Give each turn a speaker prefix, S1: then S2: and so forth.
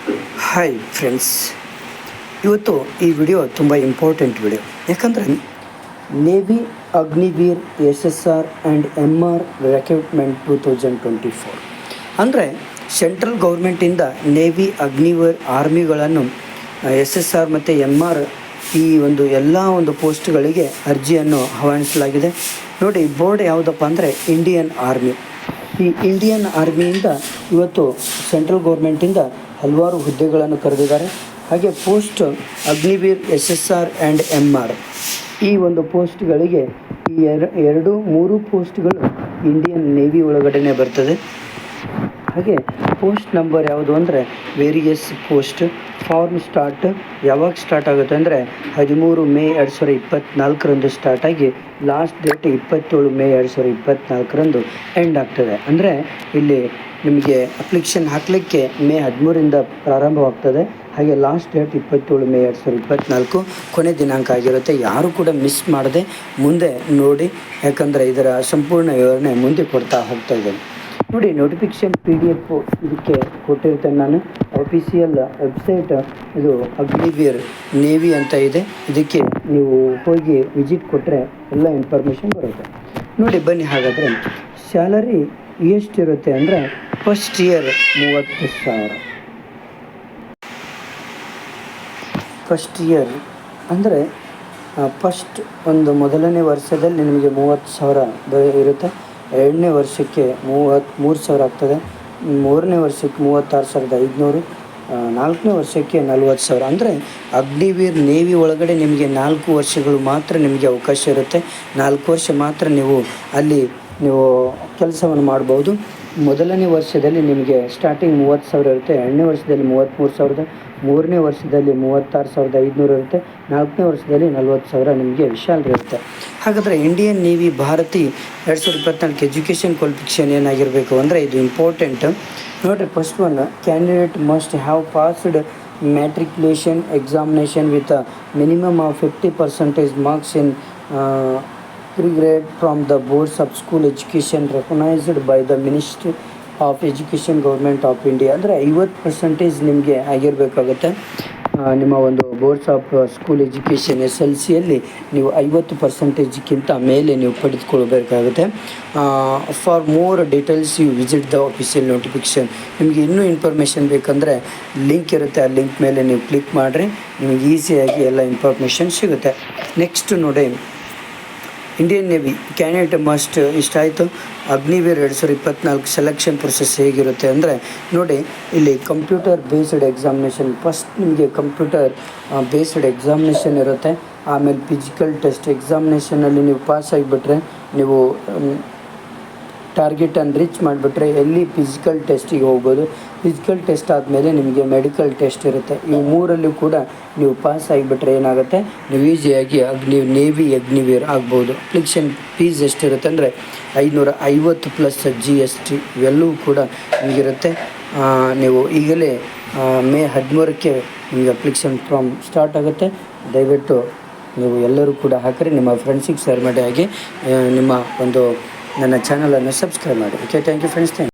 S1: Hi friends ಇವತ್ತು ಈ video ತುಂಬ ಇಂಪಾರ್ಟೆಂಟ್ ವಿಡಿಯೋ ಯಾಕಂದರೆ navy Agniveer S S R and M R recruitment two thousand twenty four ಅಂದರೆ central ಗೌರ್ಮೆಂಟಿಂದ navy Agniveer ಆರ್ಮಿಗಳನ್ನು ಎಸ್ ಎಸ್ ಆರ್ ಮತ್ತು ಎಂ ಆರ್ ಈ ಒಂದು ಎಲ್ಲ ಒಂದು ಪೋಸ್ಟ್ಗಳಿಗೆ ಅರ್ಜಿಯನ್ನು ಆಹ್ವಾನಿಸಲಾಗಿದೆ. ನೋಡಿ ಬೋರ್ಡ್ ಯಾವುದಪ್ಪ ಅಂದರೆ ಇಂಡಿಯನ್ ಆರ್ಮಿ ಈ ಇಂಡಿಯನ್ ಆರ್ಮಿಯಿಂದ ಇವತ್ತು ಸೆಂಟ್ರಲ್ ಗೌರ್ಮೆಂಟಿಂದ ಹಲವಾರು ಹುದ್ದೆಗಳನ್ನು ಕರೆದಿದ್ದಾರೆ. ಹಾಗೆ post Agniveer S S R and M R ಈ ಒಂದು ಪೋಸ್ಟ್ಗಳಿಗೆ ಈ ಎರ, ಎರಡು, ಮೂರು ಪೋಸ್ಟ್ಗಳು ಇಂಡಿಯನ್ ನೇವಿ ಒಳಗಡೆನೆ ಬರ್ತದೆ. ಹಾಗೆ ಪೋಸ್ಟ್ ನಂಬರ್ ಯಾವುದು ಅಂದರೆ ವೇರಿಯಸ್ ಪೋಸ್ಟ್ ಫಾರ್ಮ್ ಸ್ಟಾರ್ಟ್ ಯಾವಾಗ ಸ್ಟಾರ್ಟ್ ಆಗುತ್ತೆ ಅಂದರೆ ಹದಿಮೂರು ಮೇ ಎರಡು ಸಾವಿರದ ಇಪ್ಪತ್ತ್ನಾಲ್ಕರಂದು ಸ್ಟಾರ್ಟ್ ಆಗಿ ಲಾಸ್ಟ್ ಡೇಟ್ ಇಪ್ಪತ್ತೇಳು ಮೇ ಎರಡು ಸಾವಿರದ ಇಪ್ಪತ್ತ್ನಾಲ್ಕರಂದು ಎಂಡ್ ಆಗ್ತದೆ. ಅಂದರೆ ಇಲ್ಲಿ ನಿಮಗೆ ಅಪ್ಲಿಕೇಶನ್ ಹಾಕಲಿಕ್ಕೆ ಮೇ ಹದಿಮೂರಿಂದ ಪ್ರಾರಂಭವಾಗ್ತದೆ. ಹಾಗೆ ಲಾಸ್ಟ್ ಡೇಟ್ ಇಪ್ಪತ್ತೇಳು ಮೇ ಎರಡು ಸಾವಿರದ ಇಪ್ಪತ್ತ್ನಾಲ್ಕು ಕೊನೆ ದಿನಾಂಕ ಆಗಿರುತ್ತೆ. ಯಾರೂ ಕೂಡ ಮಿಸ್ ಮಾಡದೆ ಮುಂದೆ ನೋಡಿ, ಯಾಕಂದರೆ ಇದರ ಸಂಪೂರ್ಣ ವಿವರಣೆ ಮುಂದೆ ಕೊಡ್ತಾ ಹೋಗ್ತಾ ಇದ್ದೇನೆ. ನೋಡಿ ನೋಟಿಫಿಕೇಶನ್ ಪಿ ಡಿ ಎಫ್ ಇದಕ್ಕೆ ಕೊಟ್ಟಿರ್ತೇನೆ ನಾನು. ಅಫಿಷಿಯಲ್ ವೆಬ್ಸೈಟ್ ಇದು ಅಗ್ನಿವಿಯರ್ ನೇವಿ ಅಂತ ಇದೆ. ಇದಕ್ಕೆ ನೀವು ಹೋಗಿ ವಿಸಿಟ್ ಕೊಟ್ಟರೆ ಎಲ್ಲ ಇನ್ಫಾರ್ಮೇಷನ್ ಬರುತ್ತೆ. ನೋಡಿ, ಬನ್ನಿ ಹಾಗಾದರೆ. ಸ್ಯಾಲರಿ ಎಷ್ಟಿರುತ್ತೆ ಅಂದರೆ ಫಸ್ಟ್ ಇಯರ್ ಮೂವತ್ತು ಸಾವಿರ. ಫಸ್ಟ್ ಇಯರ್ ಅಂದರೆ ಫಸ್ಟ್ ಒಂದು ಮೊದಲನೇ ವರ್ಷದಲ್ಲಿ ನಿಮಗೆ ಮೂವತ್ತು ಸಾವಿರ ಇರುತ್ತೆ. ಎರಡನೇ ವರ್ಷಕ್ಕೆ ಮೂವತ್ತು ಮೂರು ಸಾವಿರ ಆಗ್ತದೆ. ಮೂರನೇ ವರ್ಷಕ್ಕೆ ಮೂವತ್ತಾರು ಸಾವಿರದ ಐದುನೂರು ನಾಲ್ಕನೇ ವರ್ಷಕ್ಕೆ ನಲ್ವತ್ತು ಸಾವಿರ. ಅಂದರೆ ಅಗ್ನಿವೀರ್ ನೇವಿ ಒಳಗಡೆ ನಿಮಗೆ ನಾಲ್ಕು ವರ್ಷಗಳು ಮಾತ್ರ ನಿಮಗೆ ಅವಕಾಶ ಇರುತ್ತೆ. ನಾಲ್ಕು ವರ್ಷ ಮಾತ್ರ ನೀವು ಅಲ್ಲಿ ನೀವು ಕೆಲಸವನ್ನು ಮಾಡ್ಬೋದು. ಮೊದಲನೇ ವರ್ಷದಲ್ಲಿ ನಿಮಗೆ ಸ್ಟಾರ್ಟಿಂಗ್ ಮೂವತ್ತು ಸಾವಿರ ಇರುತ್ತೆ, ಎರಡನೇ ವರ್ಷದಲ್ಲಿ ಮೂವತ್ತ್ಮೂರು ಸಾವಿರದ, ಮೂರನೇ ವರ್ಷದಲ್ಲಿ ಮೂವತ್ತಾರು ಸಾವಿರದ ಐದುನೂರು ಇರುತ್ತೆ, ನಾಲ್ಕನೇ ವರ್ಷದಲ್ಲಿ ನಲ್ವತ್ತು ಸಾವಿರ ನಿಮಗೆ ವಿಶಾಲ್ ಇರುತ್ತೆ. ಹಾಗಾದರೆ ಇಂಡಿಯನ್ ನೇವಿ ಭಾರತಿ ಎರಡು ಸಾವಿರದ ಇಪ್ಪತ್ನಾಲ್ಕು ಎಜುಕೇಷನ್ ಕ್ವಾಲಿಫಿಕೇಷನ್ ಏನಾಗಿರಬೇಕು ಅಂದರೆ ಇದು ಇಂಪಾರ್ಟೆಂಟ್ ನೋಡಿರಿ first one candidate must have passed matriculation examination with minimum of fifty percentage marks in grade from the boards of school education recognized by the ministry of education government of India ಅಂದರೆ ಐವತ್ತು percentage ನಿಮಗೆ ಆಗಿರಬೇಕಾಗುತ್ತೆ. ನಿಮ್ಮ ಒಂದು boards of school education S L ಸಿಯಲ್ಲಿ ನೀವು ಐವತ್ತು ಪರ್ಸೆಂಟೇಜ್ಗಿಂತ ಮೇಲೆ ನೀವು ಪಡೆದುಕೊಳ್ಬೇಕಾಗುತ್ತೆ. For more details you visit the official notification ನಿಮಗೆ ಇನ್ನೂ ಇನ್ಫಾರ್ಮೇಷನ್ ಬೇಕಂದರೆ ಲಿಂಕ್ ಇರುತ್ತೆ. ಆ ಲಿಂಕ್ ಮೇಲೆ ನೀವು ಕ್ಲಿಕ್ ಮಾಡಿರಿ. ನಿಮಗೆ ಈಸಿಯಾಗಿ ಎಲ್ಲ ಇನ್ಫಾರ್ಮೇಷನ್ ಸಿಗುತ್ತೆ. ನೆಕ್ಸ್ಟ್ ನೋಡಿ. ಇಂಡಿಯನ್ ನೇವಿ ಕ್ಯಾಂಡಿಡೇಟ್ ಮಸ್ಟ್ ಇಷ್ಟಾಯಿತು. ಅಗ್ನಿವೀರ್ ಎರಡು ಸಾವಿರದ ಇಪ್ಪತ್ನಾಲ್ಕು ಸೆಲೆಕ್ಷನ್ ಪ್ರೊಸೆಸ್ ಹೇಗಿರುತ್ತೆ ಅಂದರೆ, ನೋಡಿ, ಇಲ್ಲಿ ಕಂಪ್ಯೂಟರ್ ಬೇಸ್ಡ್ ಎಕ್ಸಾಮಿನೇಷನ್ ಫಸ್ಟ್ ನಿಮಗೆ ಕಂಪ್ಯೂಟರ್ ಬೇಸ್ಡ್ ಎಕ್ಸಾಮಿನೇಷನ್ ಇರುತ್ತೆ. ಆಮೇಲೆ ಫಿಸಿಕಲ್ ಟೆಸ್ಟ್ ಎಕ್ಸಾಮಿನೇಷನಲ್ಲಿ ನೀವು ಪಾಸ್ ಆಗಿಬಿಟ್ರೆ, ನೀವು ಟಾರ್ಗೆಟನ್ನು ರೀಚ್ ಮಾಡಿಬಿಟ್ರೆ ಎಲ್ಲಿ ಫಿಸಿಕಲ್ ಟೆಸ್ಟಿಗೆ ಹೋಗ್ಬೋದು. ಫಿಸಿಕಲ್ ಟೆಸ್ಟ್ ಆದಮೇಲೆ ನಿಮಗೆ ಮೆಡಿಕಲ್ ಟೆಸ್ಟ್ ಇರುತ್ತೆ. ಈ ಮೂರಲ್ಲೂ ಕೂಡ ನೀವು ಪಾಸ್ ಆಗಿಬಿಟ್ರೆ ಏನಾಗುತ್ತೆ? ನೀವು ಈಸಿಯಾಗಿ ಅಗ್ನಿ ನೇವಿ ಅಗ್ನಿವೀರ್ ಆಗ್ಬೋದು. ಅಪ್ಲಿಕೇಶನ್ ಫೀಸ್ ಎಷ್ಟಿರುತ್ತೆ ಅಂದರೆ ಐನೂರ ಐವತ್ತು ಪ್ಲಸ್ ಜಿ ಎಸ್ ಟಿ ಇವೆಲ್ಲವೂ ಕೂಡ ನಿಮಗಿರುತ್ತೆ. ನೀವು ಈಗಲೇ ಮೇ ಹದಿಮೂರಕ್ಕೆ ನಿಮಗೆ ಅಪ್ಲಿಕೇಶನ್ ಫಾರ್ಮ್ ಸ್ಟಾರ್ಟ್ ಆಗುತ್ತೆ. ದಯವಿಟ್ಟು ನೀವು ಎಲ್ಲರೂ ಕೂಡ ಹಾಕಿರಿ. ನಿಮ್ಮ ಫ್ರೆಂಡ್ಸಿಗೆ ಶೇರ್ ಮಾಡಿ ನಿಮ್ಮ ಒಂದು ನನ್ನ ಚಾನಲನ್ನು ಸಬ್ಸ್ಕ್ರೈಬ್ ಮಾಡಿ. Okay thank you friends thank